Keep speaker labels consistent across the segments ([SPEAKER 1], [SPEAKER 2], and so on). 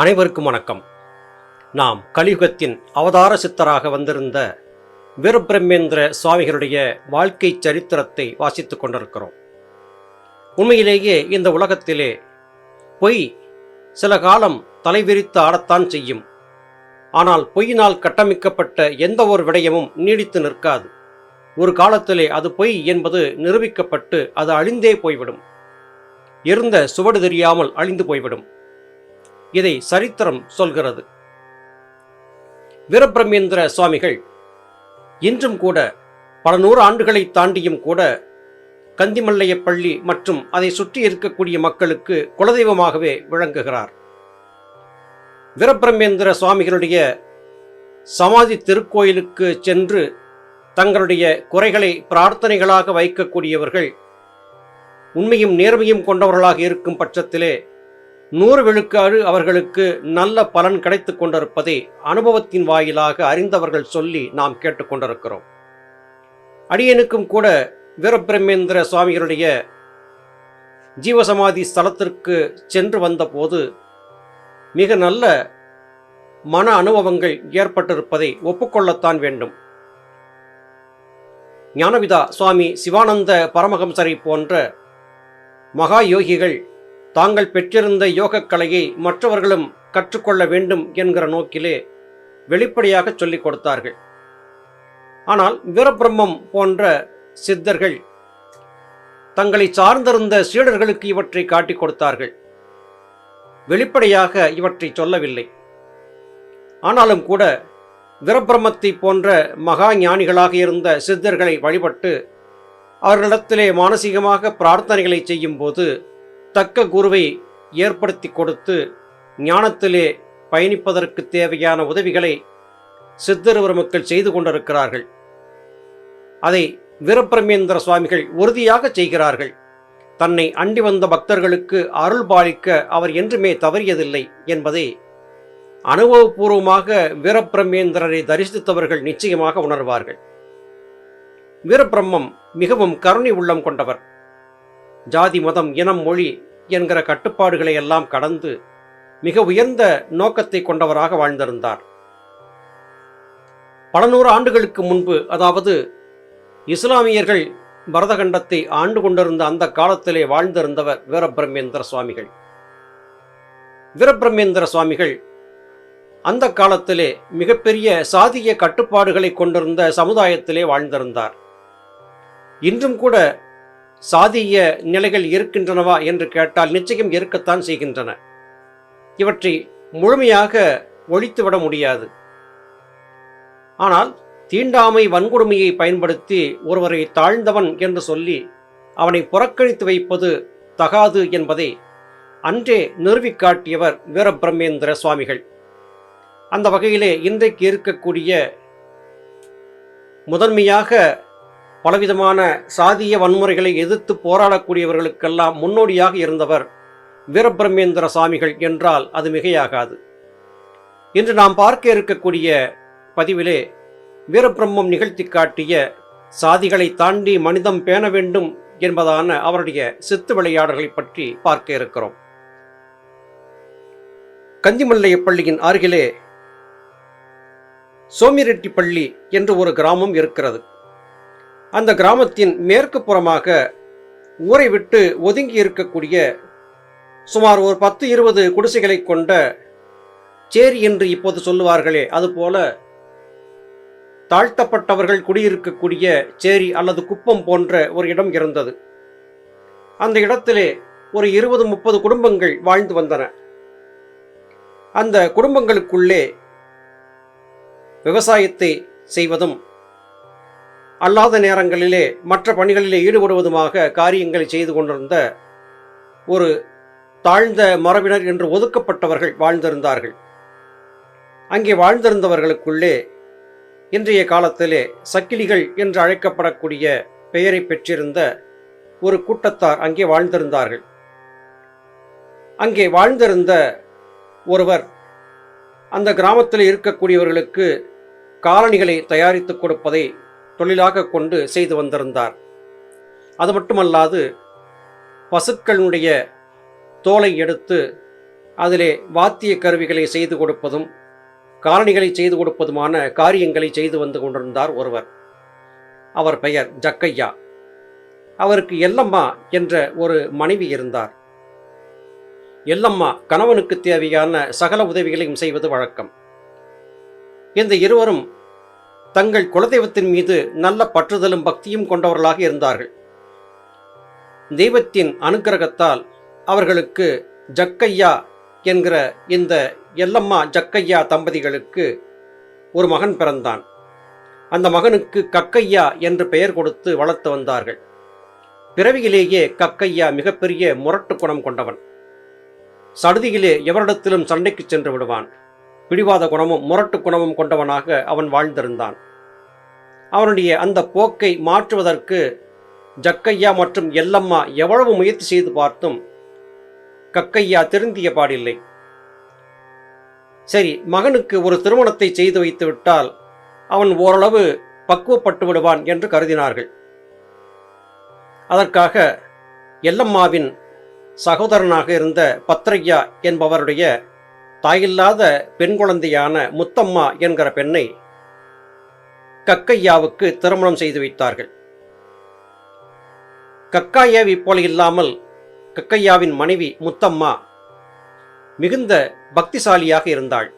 [SPEAKER 1] அனைவருக்கும் வணக்கம். நாம் கலியுகத்தின் அவதார சித்தராக வந்திருந்த வீரபிரம்மேந்திர சுவாமிகளுடைய வாழ்க்கை சரித்திரத்தை வாசித்துக் கொண்டிருக்கிறோம். உண்மையிலேயே இந்த உலகத்திலே பொய் சில காலம் தலைவிரித்து ஆடத்தான் செய்யும். ஆனால் பொய்யினால் கட்டமைக்கப்பட்ட எந்த ஒரு விடயமும் நீடித்து நிற்காது. ஒரு காலத்திலே அது பொய் என்பது நிரூபிக்கப்பட்டு அது அழிந்தே போய்விடும். இருந்த சுவடு தெரியாமல் அழிந்து போய்விடும். இதை சரித்திரம் சொல்கிறது. வீரபிரமேந்திர சுவாமிகள் இன்றும் கூட பல நூறு ஆண்டுகளை தாண்டியும் கூட கந்திமல்லைய பள்ளி மற்றும் அதை சுற்றி இருக்கக்கூடிய மக்களுக்கு குலதெய்வமாகவே விளங்குகிறார். வீரபிரமேந்திர சுவாமிகளுடைய சமாதி திருக்கோயிலுக்கு சென்று தங்களுடைய குறைகளை பிரார்த்தனைகளாக வைக்கக்கூடியவர்கள் உண்மையும் நேர்மையும் கொண்டவர்களாக இருக்கும் பட்சத்திலே நூறு விழுக்காடு அவர்களுக்கு நல்ல பலன் கிடைத்துக் கொண்டிருப்பதை அனுபவத்தின் வாயிலாக அறிந்தவர்கள் சொல்லி நாம் கேட்டுக்கொண்டிருக்கிறோம். அடியனுக்கும் கூட வீரபிரமேந்திர சுவாமிகளுடைய ஜீவசமாதி ஸ்தலத்திற்கு சென்று வந்தபோது மிக நல்ல மன அனுபவங்கள் ஏற்பட்டிருப்பதை ஒப்புக்கொள்ளத்தான் வேண்டும். ஞானவிதா சுவாமி சிவானந்த பரமஹம்சரை போன்ற மகா யோகிகள் தாங்கள் பெற்றிருந்த யோகக் கலையை மற்றவர்களும் கற்றுக்கொள்ள வேண்டும் என்கிற நோக்கிலே வெளிப்படையாக சொல்லிக் கொடுத்தார்கள். ஆனால் வீரபிரம்மம் போன்ற சித்தர்கள் தங்களை சார்ந்திருந்த சீடர்களுக்கு இவற்றை காட்டிக் கொடுத்தார்கள். வெளிப்படையாக இவற்றை சொல்லவில்லை. ஆனாலும் கூட வீரபிரம்மத்தை போன்ற மகா ஞானிகளாக இருந்த சித்தர்களை வழிபட்டு அவர்களிடத்திலே மானசீகமாக பிரார்த்தனைகளை செய்யும்போது தக்க குருவை ஏற்படுத்தி கொடுத்து ஞானத்திலே பயணிப்பதற்கு தேவையான உதவிகளை சித்தருவர் மக்கள் செய்து கொண்டிருக்கிறார்கள். அதை வீரபிரமேந்திர சுவாமிகள் உறுதியாக செய்கிறார்கள். தன்னை அண்டி வந்த பக்தர்களுக்கு அருள் பாலிக்க அவர் என்றுமே தவறியதில்லை என்பதை அனுபவபூர்வமாக வீரபிரமேந்திரரை தரிசித்தவர்கள் நிச்சயமாக உணர்வார்கள். வீரபிரம்மம் மிகவும் கருணை உள்ளம் கொண்டவர். ஜாதி மதம் இனம் மொழி என்கிற கட்டுப்பாடுகளை எல்லாம் கடந்து மிக உயர்ந்த நோக்கத்தை கொண்டவராக வாழ்ந்திருந்தார். பல நூறு ஆண்டுகளுக்கு முன்பு அதாவது இஸ்லாமியர்கள் பரதகண்டத்தை ஆண்டு கொண்டிருந்த அந்த காலத்திலே வாழ்ந்திருந்தவர் வீரபிரமேந்திர சுவாமிகள். வீரபிரமேந்திர சுவாமிகள் அந்த காலத்திலே மிகப்பெரிய சாதிய கட்டுப்பாடுகளை கொண்டிருந்த சமுதாயத்திலே வாழ்ந்திருந்தார். இன்றும் கூட சாதிய நிலைகள் இருக்கின்றனவா என்று கேட்டால் நிச்சயம் இருக்கத்தான் செய்கின்றன. இவற்றை முழுமையாக ஒழித்துவிட முடியாது. ஆனால் தீண்டாமை வன்கொடுமையை பயன்படுத்தி ஒருவரை தாழ்ந்தவன் என்று சொல்லி அவனை புறக்கணித்து வைப்பது தகாது என்பதை அன்றே நிறுவிக்காட்டியவர் வீரபிரமேந்திர சுவாமிகள். அந்த வகையிலே இன்றைக்கு இருக்கக்கூடிய முதன்மையாக பலவிதமான சாதிய வன்முறைகளை எதிர்த்து போராடக்கூடியவர்களுக்கெல்லாம் முன்னோடியாக இருந்தவர் வீரபிரமேந்திர சுவாமிகள் என்றால் அது மிகையாகாது. இன்று நாம் பார்க்க இருக்கக்கூடிய பதிவிலே வீரபிரம்மம் நிகழ்த்தி காட்டிய சாதிகளை தாண்டி மனிதம் பேண வேண்டும் என்பதான அவருடைய சித்து விளையாடல்களை பற்றி பார்க்க இருக்கிறோம். கந்திமல்லைய பள்ளியின் அருகிலே சோமிரெட்டி பள்ளி என்று ஒரு கிராமம் இருக்கிறது. அந்த கிராமத்தின் மேற்கு புறமாக ஊரை விட்டு ஒதுங்கி இருக்கக்கூடிய சுமார் ஒரு பத்து இருபது குடிசைகளை கொண்ட சேரி என்று இப்போது சொல்லுவார்களே. அதுபோல தாழ்த்தப்பட்டவர்கள் குடியிருக்கக்கூடிய சேரி அல்லது குப்பம் போன்ற ஒரு இடம் இருந்தது. அந்த இடத்திலே ஒரு இருபது முப்பது குடும்பங்கள் வாழ்ந்து வந்தன. அந்த குடும்பங்களுக்குள்ளே விவசாயத்தை செய்வதும் அல்லாத நேரங்களிலே மற்ற பணிகளிலே ஈடுபடுவதுமாக காரியங்களை செய்து கொண்டிருந்த ஒரு தாழ்ந்த மரபினர் என்று ஒதுக்கப்பட்டவர்கள் வாழ்ந்திருந்தார்கள். அங்கே வாழ்ந்திருந்தவர்களுக்குள்ளே இன்றைய காலத்திலே சக்கிலிகள் என்று அழைக்கப்படக்கூடிய பெயரை பெற்றிருந்த ஒரு கூட்டத்தார் அங்கே வாழ்ந்திருந்தார்கள். அங்கே வாழ்ந்திருந்த ஒருவர் அந்த கிராமத்தில் இருக்கக்கூடியவர்களுக்கு காலணிகளை தயாரித்து கொடுப்பதை தொழிலாக கொண்டு செய்து வந்திருந்தார். அது மட்டுமல்லாது பசுக்களுடைய தோலை எடுத்து அதிலே வாத்திய கருவிகளை செய்து கொடுப்பதும் காலணிகளை செய்து கொடுப்பதுமான காரியங்களை செய்து வந்து கொண்டிருந்தார் ஒருவர். அவர் பெயர் ஜக்கையா. அவருக்கு எல்லம்மா என்ற ஒரு மனைவி இருந்தார். எல்லம்மா கணவனுக்கு தேவையான சகல உதவிகளையும் செய்வது வழக்கம். இந்த இருவரும் தங்கள் குலதெய்வத்தின் மீது நல்ல பற்றுதலும் பக்தியும் கொண்டவர்களாக இருந்தார்கள். தெய்வத்தின் அனுக்கிரகத்தால் அவர்களுக்கு ஜக்கையா என்கிற இந்த எல்லம்மா ஜக்கையா தம்பதிகளுக்கு ஒரு மகன் பிறந்தான். அந்த மகனுக்கு கக்கையா என்று பெயர் கொடுத்து வளர்த்து வந்தார்கள். பிறவியிலேயே கக்கையா மிகப்பெரிய முரட்டு குணம் கொண்டவன். சடுதியிலே எவரிடத்திலும் சண்டைக்கு சென்று விடுவான். பிடிவாத குணமும் முரட்டு குணமும் கொண்டவனாக அவன் வாழ்ந்திருந்தான். அவனுடைய அந்த போக்கை மாற்றுவதற்கு ஜக்கையா மற்றும் எல்லம்மா எவ்வளவு முயற்சி செய்து பார்த்தும் கக்கையா திருந்திய பாடில்லை. சரி மகனுக்கு ஒரு திருமணத்தை செய்து வைத்து விட்டால் அவன் ஓரளவு பக்குவப்பட்டு விடுவான் என்று கருதினார்கள். அதற்காக எல்லம்மாவின் சகோதரனாக இருந்த பத்ரையா என்பவருடைய தாயில்லாத பெண் குழந்தையான முத்தம்மா என்கிற பெண்ணை கக்கையாவுக்கு திருமணம் செய்து வைத்தார்கள். கக்காயாவை போல இல்லாமல் கக்கையாவின் மனைவி முத்தம்மா மிகுந்த பக்திசாலியாக இருந்தாள்.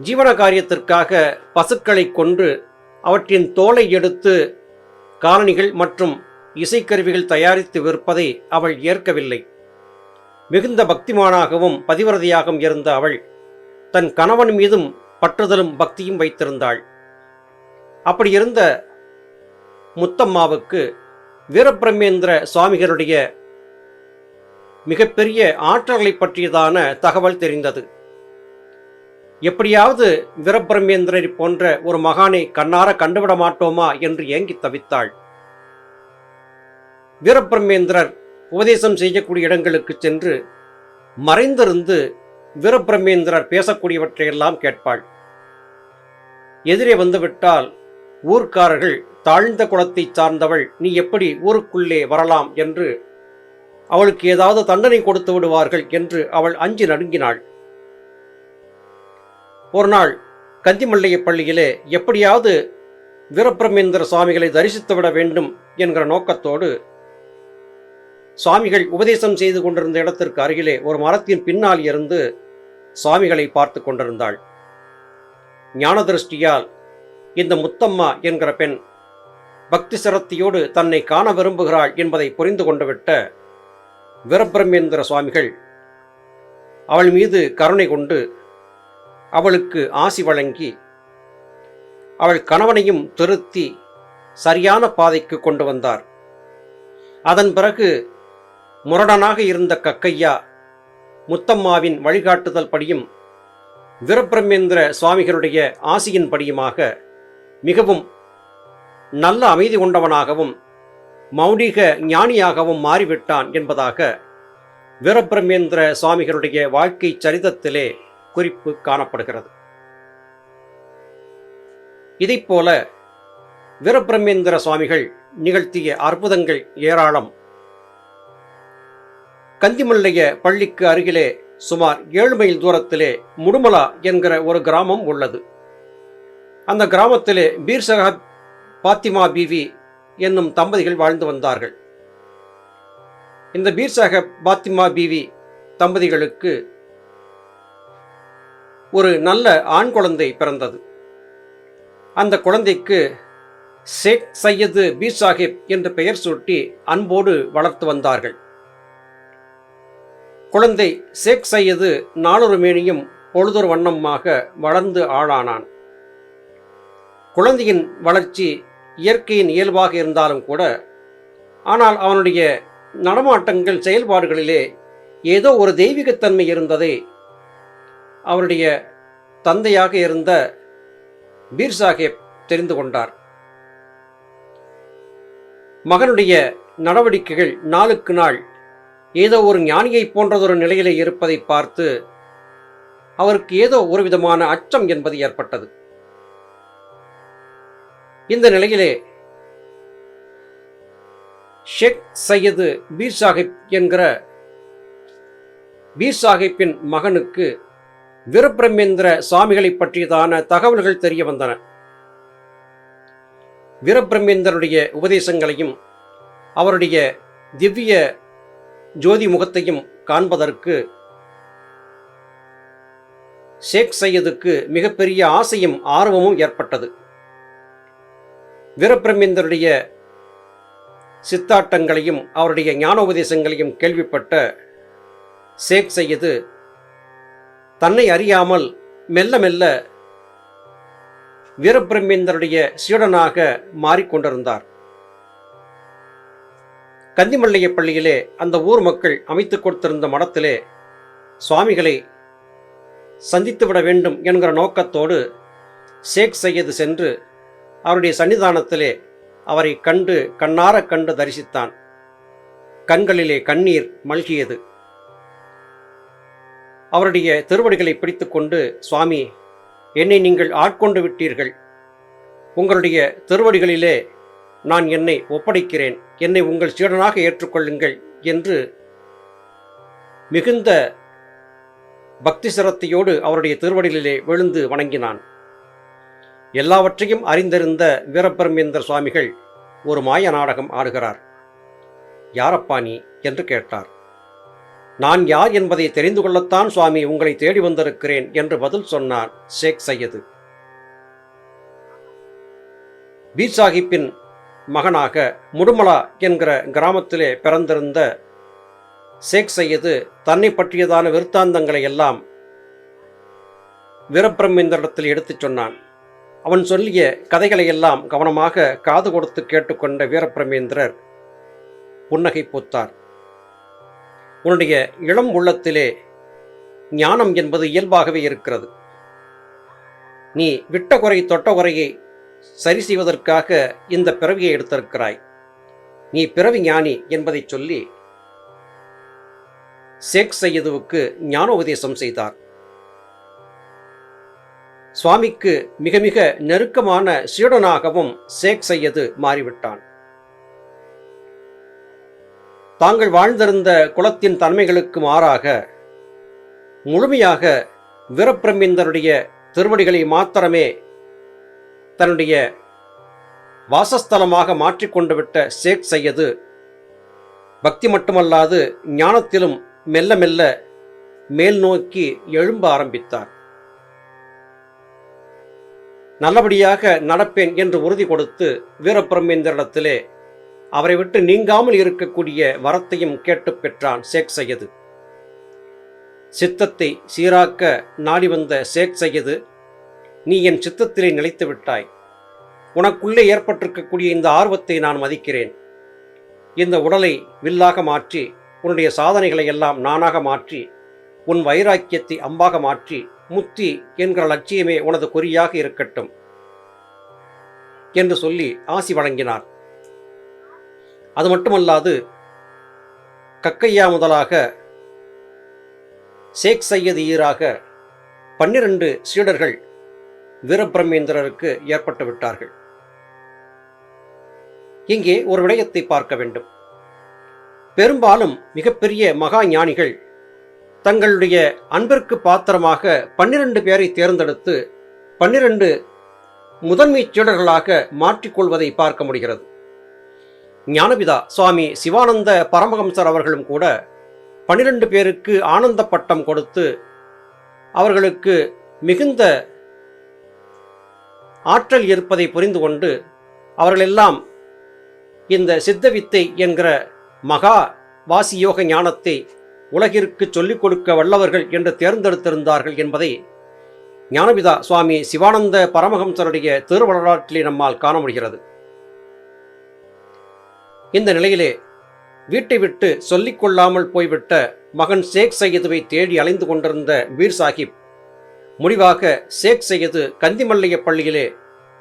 [SPEAKER 1] ஜீவன காரியத்திற்காக பசுக்களை கொன்று அவற்றின் தோலை எடுத்து காலணிகள் மற்றும் இசைக்கருவிகள் தயாரித்து விற்பதை அவள் ஏற்கவில்லை. மிகுந்த பக்திமானாகவும் பதிவிரதையாகவும் இருந்த அவள் தன் கணவன் மீதும் பற்றுதலும் பக்தியும் வைத்திருந்தாள். அப்படி இருந்த முத்தம்மாவுக்கு வீரபிரமேந்திர சுவாமிகளுடைய மிகப்பெரிய ஆற்றல்களை பற்றியதான தகவல் தெரிந்தது. எப்படியாவது வீரபிரமேந்திரர் போன்ற ஒரு மகானை கண்ணார கண்டுவிட மாட்டோமா என்று ஏங்கி தவித்தாள். வீரபிரமேந்திரர் உபதேசம் செய்யக்கூடிய இடங்களுக்கு சென்று மறைந்திருந்து வீரபிரமேந்திரர் பேசக்கூடியவற்றையெல்லாம் கேட்பாள். எதிரே வந்துவிட்டால் ஊர்க்காரர்கள் தாழ்ந்த குலத்தைச் சார்ந்தவள் நீ எப்படி ஊருக்குள்ளே வரலாம் என்று அவளுக்கு ஏதாவது தண்டனை கொடுத்து விடுவார்கள் என்று அவள் அஞ்சு நடுங்கினாள். ஒரு நாள் கந்திமல்லைய பள்ளியிலே எப்படியாவது வீரபிரமேந்திர சுவாமிகளை தரிசித்துவிட வேண்டும் என்கிற நோக்கத்தோடு சுவாமிகள் உபதேசம் செய்து கொண்டிருந்த இடத்திற்கு அருகிலே ஒரு மரத்தின் பின்னால் இருந்து சுவாமிகளை பார்த்து கொண்டிருந்தாள். ஞான திருஷ்டியால் இந்த முத்தம்மா என்கிற பெண். பக்தி சிரத்தியோடு தன்னை காண விரும்புகிறாள் என்பதை புரிந்து கொண்டுவிட்ட வீரபிரமேந்திர சுவாமிகள் அவள் மீது கருணை கொண்டு அவளுக்கு ஆசி வழங்கி அவள் கணவனையும் திருத்தி சரியான பாதைக்கு கொண்டு வந்தார். அதன் பிறகு முரடனாக இருந்த கக்கையா முத்தம்மாவின் வழிகாட்டுதல் படியும் வீரபிரமேந்திர சுவாமிகளுடைய ஆசியின் படியுமாக மிகவும் நல்ல அமைதி கொண்டவனாகவும் மௌனிக ஞானியாகவும் மாறிவிட்டான் என்பதாக வீரபிரமேந்திர சுவாமிகளுடைய வாழ்க்கை சரிதத்திலே குறிப்பு காணப்படுகிறது. இதைப்போல வீரபிரமேந்திர சுவாமிகள் நிகழ்த்திய அற்புதங்கள் ஏராளம். கந்திமல்லைய பள்ளிக்கு அருகிலே சுமார் ஏழு மைல் தூரத்திலே முடுமலா என்கிற ஒரு கிராமம் உள்ளது. அந்த கிராமத்திலே பீர் பாத்திமா பீவி என்னும் தம்பதிகள் வாழ்ந்து வந்தார்கள். இந்த பீர் சாஹப் பாத்திமா பீவி தம்பதிகளுக்கு ஒரு நல்ல ஆண் குழந்தை பிறந்தது. அந்த குழந்தைக்கு ஷேக் சையது பீர் சாஹிப் என்று பெயர் சூட்டி அன்போடு வளர்த்து வந்தார்கள். குழந்தை ஷேக் சையது நாளொரு மேனியும் பொழுதொரு வண்ணமாக வளர்ந்து ஆளானான். குழந்தையின் வளர்ச்சி இயற்கையின் இயல்பாக இருந்தாலும் கூட ஆனால் அவனுடைய நடமாட்டங்கள் செயல்பாடுகளிலே ஏதோ ஒரு தெய்வீகத்தன்மை இருந்ததை அவருடைய தந்தையாக இருந்த பீர் சாஹேப் தெரிந்து கொண்டார். மகனுடைய நடவடிக்கைகள் நாளுக்கு நாள் ஏதோ ஒரு ஞானியைப் போன்றதொரு நிலையிலே இருப்பதை பார்த்து அவருக்கு ஏதோ ஒரு விதமான அச்சம் என்பது ஏற்பட்டது. இந்த நிலையிலே ஷேக் சையது பீர் சாஹிப் என்கிற பீர் சாஹிப்பின் மகனுக்கு வீரபிரமேந்திர சுவாமிகளை பற்றியதான தகவல்கள் தெரிய வந்தன. வீரபிரமேந்திரனுடைய உபதேசங்களையும் அவருடைய திவ்ய ஜோதி முகத்தையும் காண்பதற்கு ஷேக் சையதுக்கு மிகப்பெரிய ஆசையும் ஆர்வமும் ஏற்பட்டது. வீரபிரமேந்தருடைய சித்தாட்டங்களையும் அவருடைய ஞானோபதேசங்களையும் கேள்விப்பட்ட ஷேக் சையது தன்னை அறியாமல் மெல்ல மெல்ல வீரபிரமேந்தருடைய சீடனாக மாறிக்கொண்டிருந்தார் கந்திமல்லைய பள்ளியிலே அந்த ஊர் மக்கள் அமைத்துக் கொடுத்திருந்த மடத்திலே சுவாமிகளை சந்தித்துவிட வேண்டும் என்கிற நோக்கத்தோடு ஷேக் சையது சென்று அவருடைய சன்னிதானத்திலே அவரை கண்டு கண்ணார கண்டு தரிசித்தான். கண்களிலே கண்ணீர் மல்கியது. அவருடைய திருவடிகளை பிடித்துக்கொண்டு சுவாமி என்னை நீங்கள் ஆட்கொண்டு விட்டீர்கள். உங்களுடைய திருவடிகளிலே நான் என்னை ஒப்படைக்கிறேன். என்னை உங்கள் சீடனாக ஏற்றுக்கொள்ளுங்கள் என்று மிகுந்த பக்தி சிரத்தையோடு அவருடைய திருவடிகளிலே விழுந்து வணங்கினான். எல்லாவற்றையும் அறிந்திருந்த வீரபிரமேந்திர சுவாமிகள் ஒரு மாய நாடகம் ஆடுகிறார். யாரப்பா நீ? என்று கேட்டார். நான் யார் என்பதை தெரிந்து கொள்ளத்தான் சுவாமி உங்களை தேடி வந்திருக்கிறேன் என்று பதில் சொன்னார் ஷேக் சையது. பீர் சாஹிப்பின் மகனாக முடுமலா என்கிற கிராமத்திலே பிறந்திருந்த ஷேக் சையது தன்னை பற்றியதான விருத்தாந்தங்களை எல்லாம் வீரபிரமேந்திரத்தில் எடுத்துச் சொன்னான். அவன் சொல்லிய கதைகளை எல்லாம் கவனமாக காது கொடுத்து கேட்டுக்கொண்ட வீரபிரமேந்திரர் புன்னகை பூத்தார். உன்னுடைய இளம் உள்ளத்திலே ஞானம் என்பது இயல்பாகவே இருக்கிறது. நீ விட்ட குறை தொட்ட குறையை சரி செய்வதற்காக இந்த பிறவியை எடுத்திருக்கிறாய். நீ பிறவி ஞானி என்பதை சொல்லி ஷேக் சையதுவுக்கு ஞானோபதேசம் செய்தார். சுவாமிக்கு மிக மிக நெருக்கமான சீடனாகவும் ஷேக் சையது மாறிவிட்டான். தாங்கள் வாழ்ந்திருந்த குலத்தின் தன்மைகளுக்கு மாறாக முழுமையாக வீரப்பிரமிந்தருடைய திருவடிகளை மாத்திரமே தன்னுடைய வாசஸ்தலமாக மாற்றிக்கொண்டு விட்ட ஷேக் சையது பக்தி மட்டுமல்லாது ஞானத்திலும் மெல்ல மெல்ல மேல் நோக்கி எழும்ப ஆரம்பித்தார். நல்லபடியாக நடப்பேன் என்று உறுதி கொடுத்து வீரபிரமேந்திரிடத்திலே அவரை விட்டு நீங்காமல் இருக்கக்கூடிய வரத்தையும் கேட்டு பெற்றான் ஷேக் சையது. சித்தத்தை சீராக்க நாடி வந்த ஷேக் சையது நீ என் சித்தத்திலே நிலைத்து விட்டாய். உனக்குள்ளே ஏற்பட்டிருக்கக்கூடிய இந்த ஆர்வத்தை நான் மதிக்கிறேன். இந்த உடலை வில்லாக மாற்றி உன்னுடைய சாதனைகளை எல்லாம் நானாக மாற்றி உன் வைராக்கியத்தை அம்பாக மாற்றி முத்தி என்கிற லட்சியமே உனது குறியாக இருக்கட்டும் என்று சொல்லி ஆசி வழங்கினார். அது மட்டுமல்லாது கக்கையா முதலாக ஷேக் சையது ஈராக பன்னிரண்டு சீடர்கள் வீரபிரமேந்திரருக்கு ஏற்பட்டு விட்டார்கள். இங்கே ஒரு விடயத்தை பார்க்க வேண்டும். பெரும்பாலும் மிகப்பெரிய மகா ஞானிகள் தங்களுடைய அன்பிற்கு பாத்திரமாக பன்னிரண்டு பேரை தேர்ந்தெடுத்து பன்னிரண்டு முதன்மை சீடர்களாக மாற்றிக்கொள்வதை பார்க்க முடிகிறது. ஞானபிதா சுவாமி சிவானந்த பரமஹம்சர் அவர்களும் கூட பன்னிரண்டு பேருக்கு ஆனந்த பட்டம் கொடுத்து அவர்களுக்கு மிகுந்த ஆற்றல் இருப்பதை புரிந்து கொண்டு அவர்களெல்லாம் இந்த சித்தவித்தை என்கிற மகா வாசியோக ஞானத்தை உலகிற்கு சொல்லிக் கொடுக்க வல்லவர்கள் என்று தேர்ந்தெடுத்திருந்தார்கள் என்பதை ஞானபிதா சுவாமி சிவானந்த பரமஹம்சருடைய திருவரலாற்றிலே நம்மால் காண முடிகிறது. இந்த நிலையிலே வீட்டை விட்டு சொல்லிக் கொள்ளாமல் போய்விட்ட மகன் ஷேக் சையதுவை தேடி அலைந்து கொண்டிருந்த வீர் சாஹிப் முடிவாக ஷேக் சையது கந்திமல்லைய பள்ளியிலே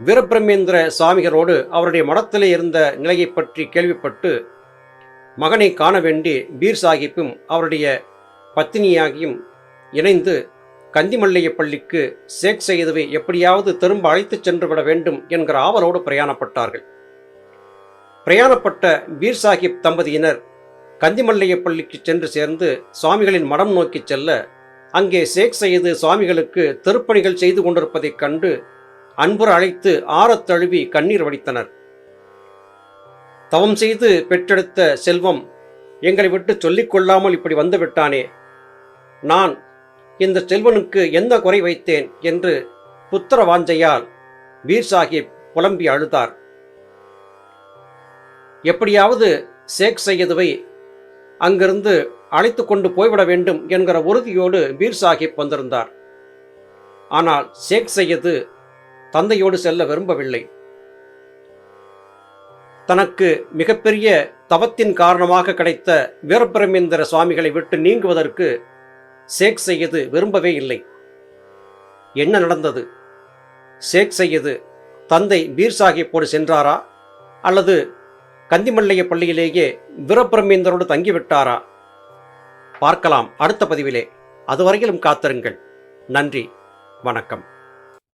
[SPEAKER 1] வீரபிரமேந்திர சுவாமிகளோடு அவருடைய மடத்திலே இருந்த நிலையை பற்றி கேள்விப்பட்டு மகனை காண வேண்டி பீர் சாஹிப்பும் அவருடைய பத்தினியாகியும் இணைந்து கந்திமல்லைய பள்ளிக்கு சேக் செய்தவை எப்படியாவது திரும்ப அழைத்துச் சென்று விட வேண்டும் என்கிற ஆவலோடு பிரயாணப்பட்டார்கள். பிரயாணப்பட்ட பீர் சாஹிப் தம்பதியினர் கந்திமல்லைய பள்ளிக்கு சென்று சேர்ந்து சுவாமிகளின் மடம் நோக்கிச் செல்ல அங்கே சேக் செய்து சுவாமிகளுக்கு திருப்பணிகள் செய்து கொண்டிருப்பதைக் கண்டு அன்புற அழைத்து ஆறத் தழுவி கண்ணீர் வடித்தனர். தவம் செய்து பெற்றெடுத்த செல்வம் எங்களை விட்டு சொல்லிக்கொள்ளாமல் இப்படி வந்து விட்டானே நான் இந்த செல்வனுக்கு எந்த குறை வைத்தேன் என்று புத்திர வாஞ்சையால் வீர் சாஹிப் புலம்பி அழுதார். எப்படியாவது சேக் செய்யதுவை அங்கிருந்து அழைத்து கொண்டு போய்விட வேண்டும் என்கிற உறுதியோடு பீர் சாஹிப் வந்திருந்தார். ஆனால் ஷேக் செய்யது தந்தையோடு செல்ல விரும்பவில்லை. தனக்கு மிகப்பெரிய தவத்தின் காரணமாக கிடைத்த வீரபிரமேந்திர சுவாமிகளை விட்டு நீங்குவதற்கு ஷேக் செய்யது விரும்பவே இல்லை. என்ன நடந்தது? ஷேக் செய்யது தந்தை பீர் சாஹிப்போடு சென்றாரா? அல்லது கந்திமல்லைய பள்ளியிலேயே வீரபிரமேந்தரோடு தங்கிவிட்டாரா? பார்க்கலாம். அடுத்த பதிவிலே. அதுவரையிலும் காத்திருங்கள். நன்றி. வணக்கம்.